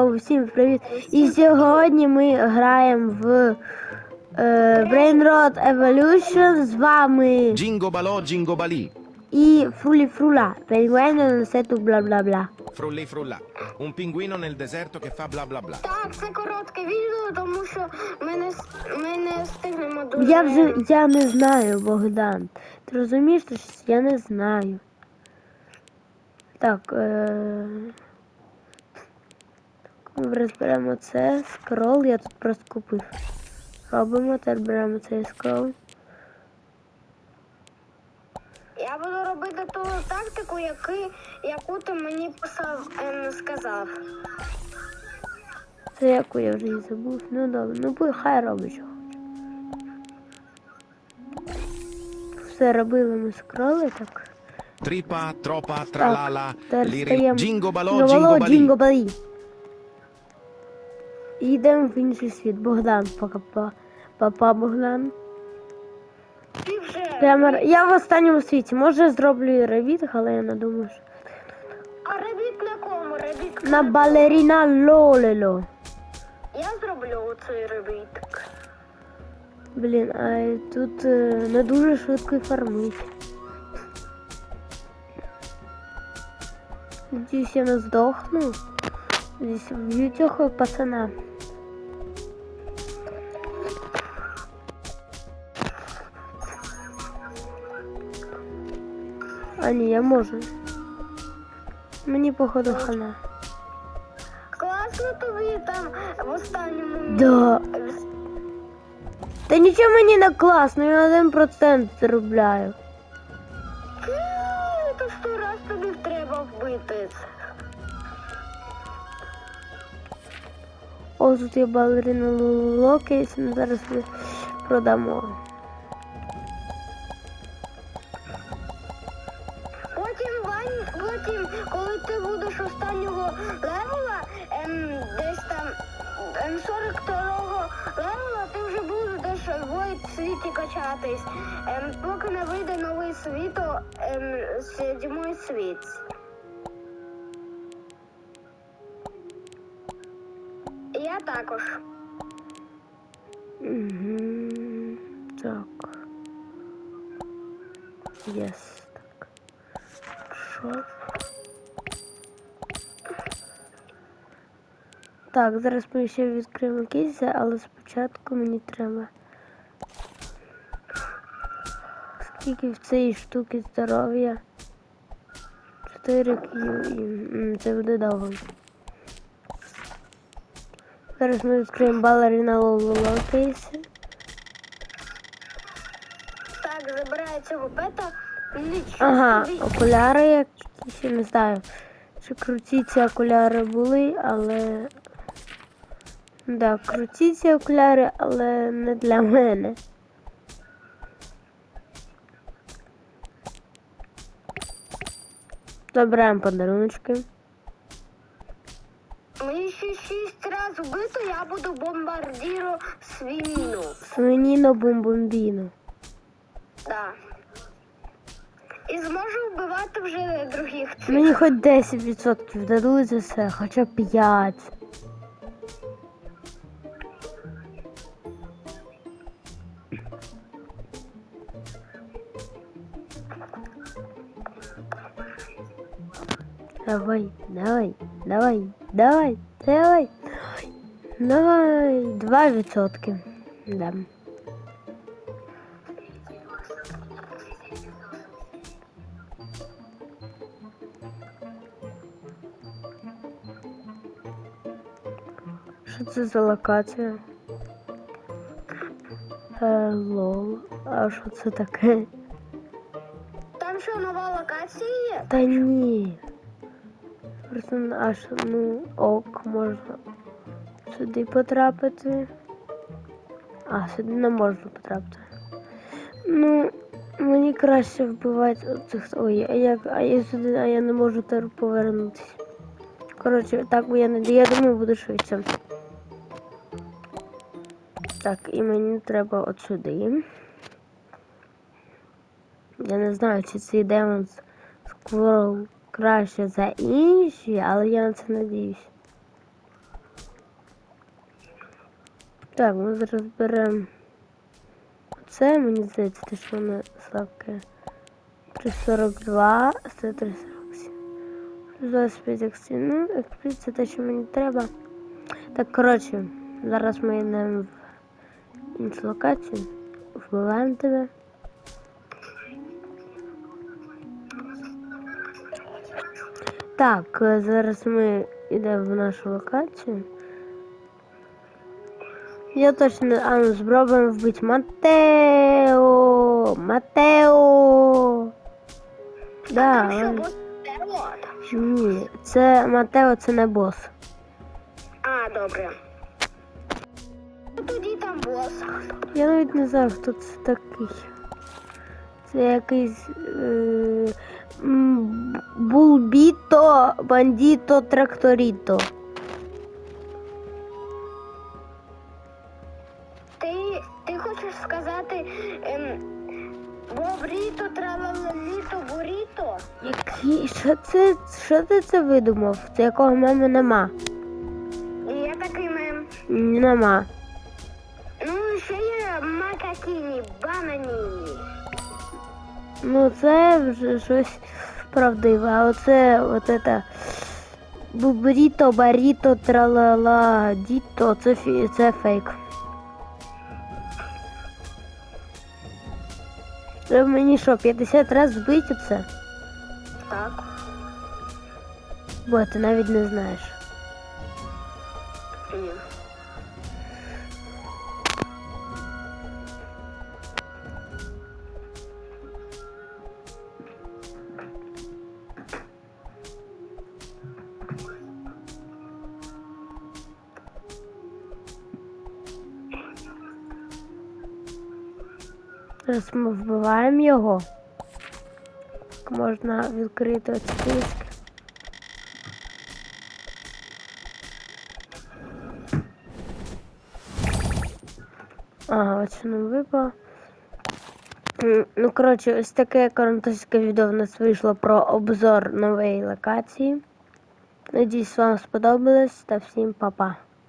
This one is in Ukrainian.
Йоу, всім привіт! І сьогодні ми граємо в е, Brain Rot Evolution з вами Jingo balò, jingo balì. і Фрулі Фрула, Penguin на сету бла бла бла. Frulli frulla. Un pinguino nel deserto che fa bla bla bla. Так, це коротке відео, тому що ми не, ми не встигнемо дуже. Я вже я не знаю, Богдан. Ти розумієш, що я не знаю. Так, е... розберемо це, скрол, я тут просто купив. Робимо, тепер беремо цей скрол. Я буду робити ту тактику, яки, яку ти мені писав, ем, сказав. Це яку я вже і забув. Ну добре, ну бо хай робить що хоче. Все робили ми скроли так. Trippa, troppa, tralala. Тепер Liri. стаємо. І йдемо в інший світ. Богдан, пока па. Папа Богдан. Ти вже. Прямо я в останньому світі. Може зроблю і ревіт, але я не думаю, що. А ребіт на кому? Ребіт На балеріна Лолело. Я зроблю цей ребітик. Блін, а тут е, не дуже швидко і фармить. Надіюсь, я не здохну. Здесь вб'ю пацана. А ні, я можу. Мені походу хана. Класно тобі там в останньому Да. Та нічого мені не класно, я один процент заробляю. То сто раз тобі треба вбити. О, тут є балерина Лоло, кейс, ми зараз продамо. Потім, коли ти будеш останнього левела, ем, десь там ем, 42-го левела, ти вже будеш в світі качатись. Ем, поки не вийде новий світ, о, ем, сідьмий світ. Я також. Угу. Так. Єс. Так. Шоп. Так, зараз ми ще відкриємо кейси, але спочатку мені треба. Скільки в цій штуки здоров'я? 4 кіл і м, це буде довго. Зараз ми відкриємо балерина Лололо кейси. Так, забираю цього пета. Нічого. Ага, окуляри якісь, не знаю. Чи круті ці окуляри були, але. Да, круті ці окуляри, але не для мене. Забираємо подаруночки. Мені ще шість разів вбито, я буду бомбардіру свинину. Свиніно бомбомбіно. Да. І зможу вбивати вже других цих. Мені хоч 10% дадуть за це, хоча б 5. Давай, давай, давай, давай, давай, давай, два відсотки. Да. Що це за локація? Е, лол. А що це таке? Там що нова локація є? Та ні. Просто аж ну ок можна сюди потрапити. А, сюди не можна потрапити. Ну, мені краще вбивати оцих. Ой, а як, а я сюди, а я не можу тепер повернутися. Коротше, так бо я не я думаю, буду швидше. Так, і мені треба от сюди. Я не знаю, чи цей демон скоро краще за інші, але я на це надіюсь. Так, ми зараз беремо це, мені здається, те, що воно слабке. 342, 137. 25 акцій. Ну, експрі це те, що мені треба. Так, коротше, зараз ми йдемо в іншу локацію. Вбиваємо тебе. Так, е, зараз ми йдемо в нашу локацію. Я точно. А ну спробуємо вбити Матео! Матео! Да, Там що, бос Тело? ні, це Матео, це не бос. А, добре. Ну, Тоді там бос. Я навіть не знаю, хто це такий. Це якийсь е, Булбіто, бандіто, тракторіто. Ти, ти хочеш сказати ем, бобріто, тралалаліто, буріто? Який? Що це? Що ти це видумав? Це якого меми нема? Я такий мем. Нема. Ну, ще є макакіні, бананіні. Ну це вже щось правдиве, а оце от це Бубріто, баріто, тралала, діто, це, фі- це фейк. Треба мені що, 50 разів вбити це? Так. Бо ти навіть не знаєш. Ні. Зараз ми вбиваємо його. Так Можна відкрити оці книжки. Ага, що нам випало. Ну, коротше, ось таке коронтовське відео в нас вийшло про обзор нової локації. Надіюсь, вам сподобалось та всім па-па.